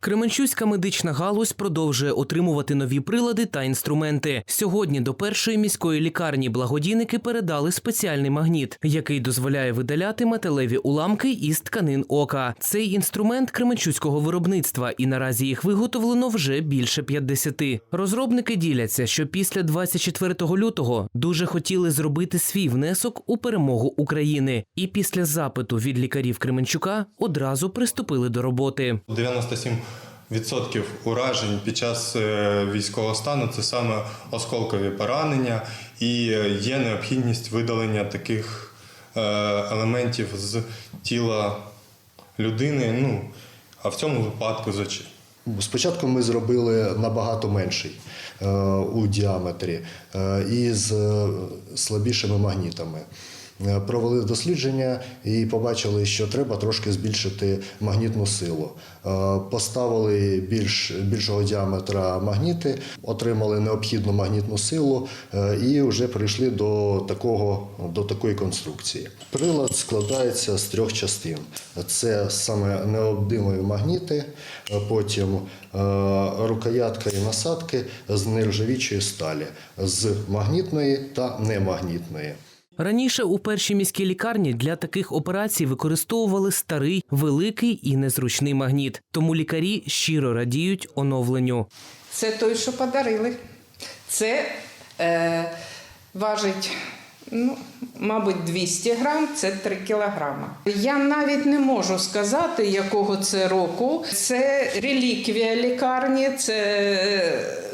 Кременчуська медична галузь продовжує отримувати нові прилади та інструменти. Сьогодні до першої міської лікарні благодійники передали спеціальний магніт, який дозволяє видаляти металеві уламки із тканин ока. Цей інструмент кременчуського виробництва, і наразі їх виготовлено вже більше 50. Розробники діляться, що після 24 лютого дуже хотіли зробити свій внесок у перемогу України, і після запиту від лікарів Кременчука одразу приступили до роботи. 97% уражень під час е, військового стану це саме осколкові поранення, і е, є необхідність видалення таких е, елементів з тіла людини. Ну а в цьому випадку з очей. Спочатку ми зробили набагато менший у діаметрі і з слабішими магнітами. Е, Провели дослідження і побачили, що треба трошки збільшити магнітну силу. Е, Поставили більш, більшого діаметра магніти, отримали необхідну магнітну силу е, і вже прийшли до, такого, до такої конструкції. Прилад складається з трьох частин: це саме необдимові магніти, потім рукоятка і насадки з нержавічої сталі, з магнітної та немагнітної. Раніше у першій міській лікарні для таких операцій використовували старий, великий і незручний магніт. Тому лікарі щиро радіють оновленню. Це той, що подарили. Це е, важить, ну, мабуть, 200 грам, це 3 кілограма. Я навіть не можу сказати, якого це року. Це реліквія лікарні, це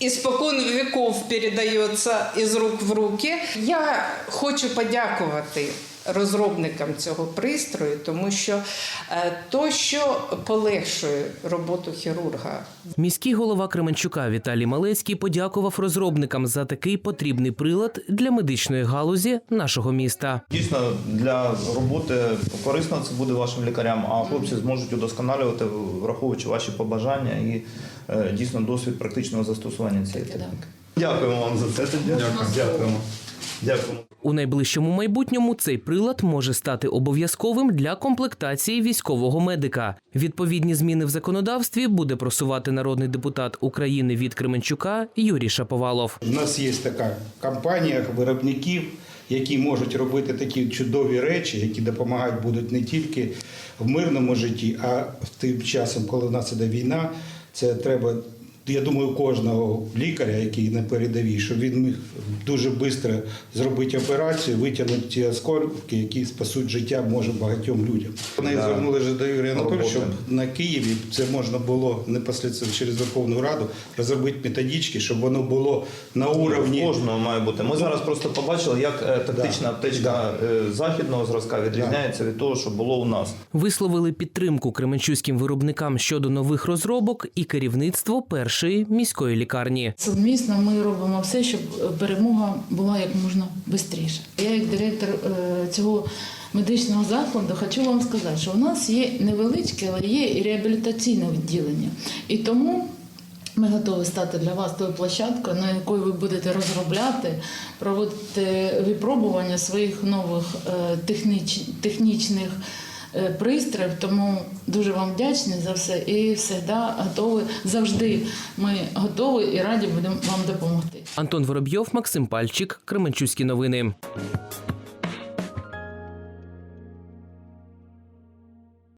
іспокон віков передається із рук в руки. Я хочу подякувати розробникам цього пристрою, тому що е, то, що полегшує роботу хірурга, Міський голова Кременчука Віталій Малецький подякував розробникам за такий потрібний прилад для медичної галузі нашого міста. Дійсно, для роботи корисно це буде вашим лікарям, а хлопці зможуть удосконалювати, враховуючи ваші побажання і е, дійсно досвід практичного застосування цієї техніки. Дякуємо вам за це. тоді. Дякуємо. Дякуємо. У найближчому майбутньому цей прилад може стати обов'язковим для комплектації військового медика. Відповідні зміни в законодавстві буде просувати народний депутат України від Кременчука Юрій Шаповалов. У нас є така компанія виробників, які можуть робити такі чудові речі, які допомагають будуть не тільки в мирному житті, а в тим часом, коли в нас іде війна, це треба. Я думаю, кожного лікаря, який на передовій, щоб він міг дуже швидко зробити операцію, витягнути ті осколки, які спасуть життя може багатьом людям. Вони Да. звернули вже до Юрія Анатолійовича, щоб на Києві це можна було непосередньо через Верховну Раду розробити методички, щоб воно було на уровні. Кожного має бути. Ми зараз просто побачили, як е, тактична Да. аптечка е, західного зразка відрізняється від того, що було у нас. Висловили підтримку кременчуським виробникам щодо нових розробок і керівництво першої міської лікарні. Совмісно ми робимо все, щоб перемога була як можна швидше. Я, як директор е, цього медичного закладу, хочу вам сказати, що у нас є невеличке, але є і реабілітаційне відділення. І тому ми готові стати для вас тою площадкою, на якої ви будете розробляти, проводити випробування своїх нових е, техніч, технічних пристроїв. Тому дуже вам вдячні за все і завжди готові. Завжди ми готові і раді будемо вам допомогти. Антон Воробйов, Максим Пальчик, Кременчуські новини.